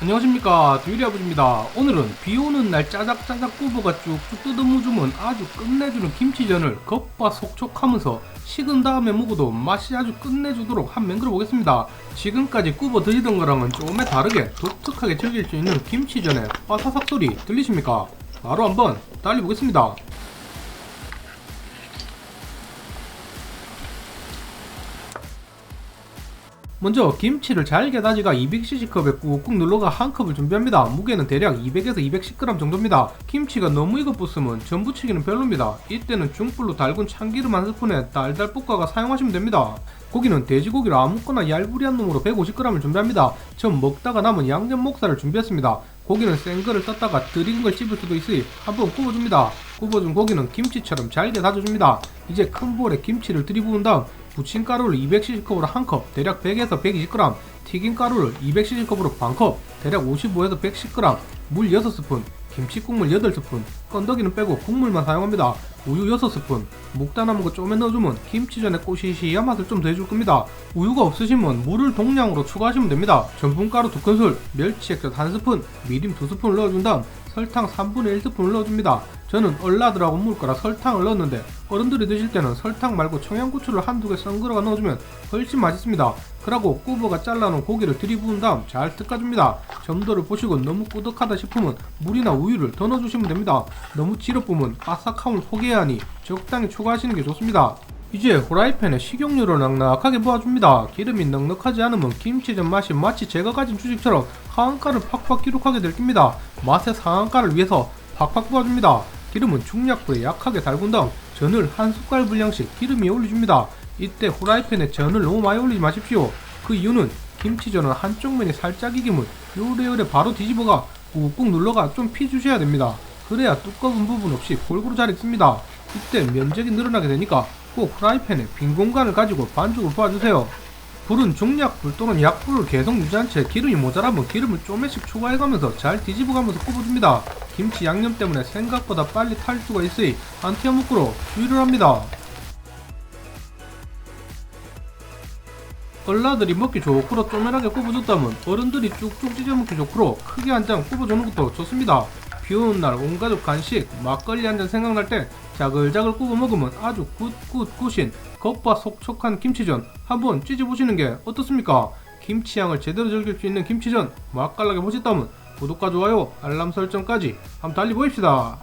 안녕하십니까. 두유리 아버지입니다. 오늘은 비오는 날 짜작짜작 구워가 쭉쭉 뜯어무주면 아주 끝내주는 김치전을 겉바속촉하면서 식은 다음에 먹어도 맛이 아주 끝내주도록 한명 끓여보겠습니다. 지금까지 구워 드시던 거랑은 조금에 다르게 독특하게 즐길 수 있는 김치전의 바사삭 소리 들리십니까? 바로 한번 달려보겠습니다 먼저 김치를 잘게 다지가 200cc컵에 꾹꾹 눌러가 한 컵을 준비합니다. 무게는 대략 200에서 210g 정도입니다. 김치가 너무 익어붙으면 전 부치기는 별로입니다. 이때는 중불로 달군 참기름 한 스푼에 달달 볶아가 사용하시면 됩니다. 고기는 돼지고기를 아무거나 얄부리한 놈으로 150g을 준비합니다. 전 먹다가 남은 양념 목살을 준비했습니다. 고기는 센 거를 떴다가 들익은 걸 씹을 수도 있으니 한번 구워줍니다. 구워준 고기는 김치처럼 잘게 다져줍니다. 이제 큰 볼에 김치를 들이부은 다음 부침가루를 200cc컵으로 한 컵, 대략 100에서 120g, 튀김가루를 200cc컵으로 반 컵, 대략 55에서 110g, 물 6스푼, 김치국물 8스푼, 건더기는 빼고 국물만 사용합니다. 우유 6스푼, 묵다 남은 거 좀에 넣어주면 김치전에 꼬시시한 맛을 좀 더해줄 겁니다. 우유가 없으시면 물을 동량으로 추가하시면 됩니다. 전분가루 2큰술, 멸치 액젓 1스푼, 미림 2스푼을 넣어준 다음 설탕 3분의 1스푼을 넣어줍니다. 저는 얼라들하고 물 거라 설탕을 넣었는데 어른들이 드실 때는 설탕 말고 청양고추를 한두 개 썬그러가 넣어주면 훨씬 맛있습니다. 그러고 꾸버가 잘라놓은 고기를 들이부은 다음 잘 뜯어줍니다. 점도를 보시고 너무 꾸덕하다 싶으면 물이나 우유를 더 넣어주시면 됩니다. 너무 지럽으면 바삭함을 포기해야 하니 적당히 추가하시는 게 좋습니다. 이제 후라이팬에 식용유를 넉넉하게 부어줍니다. 기름이 넉넉하지 않으면 김치전 맛이 마치 제가 가진 주식처럼 상한가를 팍팍 기록하게 될 겁니다. 맛의 상한가를 위해서 팍팍 부어줍니다. 기름은 중약불에 약하게 달군 다음 전을 한 숟갈 분량씩 기름이 올려줍니다. 이때 후라이팬에 전을 너무 많이 올리지 마십시오. 그 이유는 김치전은 한쪽 면이 살짝 익으면 요래요래 바로 뒤집어가 꾹꾹 눌러가 좀 피주셔야 됩니다. 그래야 두꺼운 부분 없이 골고루 잘 익습니다. 이때 면적이 늘어나게 되니까 꼭 프라이팬에 빈 공간을 가지고 반죽을 부어주세요. 불은 중약불 또는 약불을 계속 유지한 채 기름이 모자라면 기름을 조금씩 추가해가면서 잘 뒤집어가면서 굽어줍니다. 김치 양념 때문에 생각보다 빨리 탈 수가 있으니 안티어묵구로 주의를 합니다. 얼라들이 먹기 좋고로 쪼매하게 굽어줬다면 어른들이 쭉쭉 찢어 먹기 좋고로 크게 한 장 굽어주는 것도 좋습니다. 비 오는 날 온 가족 간식 막걸리 한 잔 생각날 때 자글자글 구워 먹으면 아주 굿굿굿인 겉바 속촉한 김치전 한번 찢어보시는 게 어떻습니까? 김치향을 제대로 즐길 수 있는 김치전 맛깔나게 보셨다면 구독과 좋아요 알람 설정까지 한번 달리 보입시다.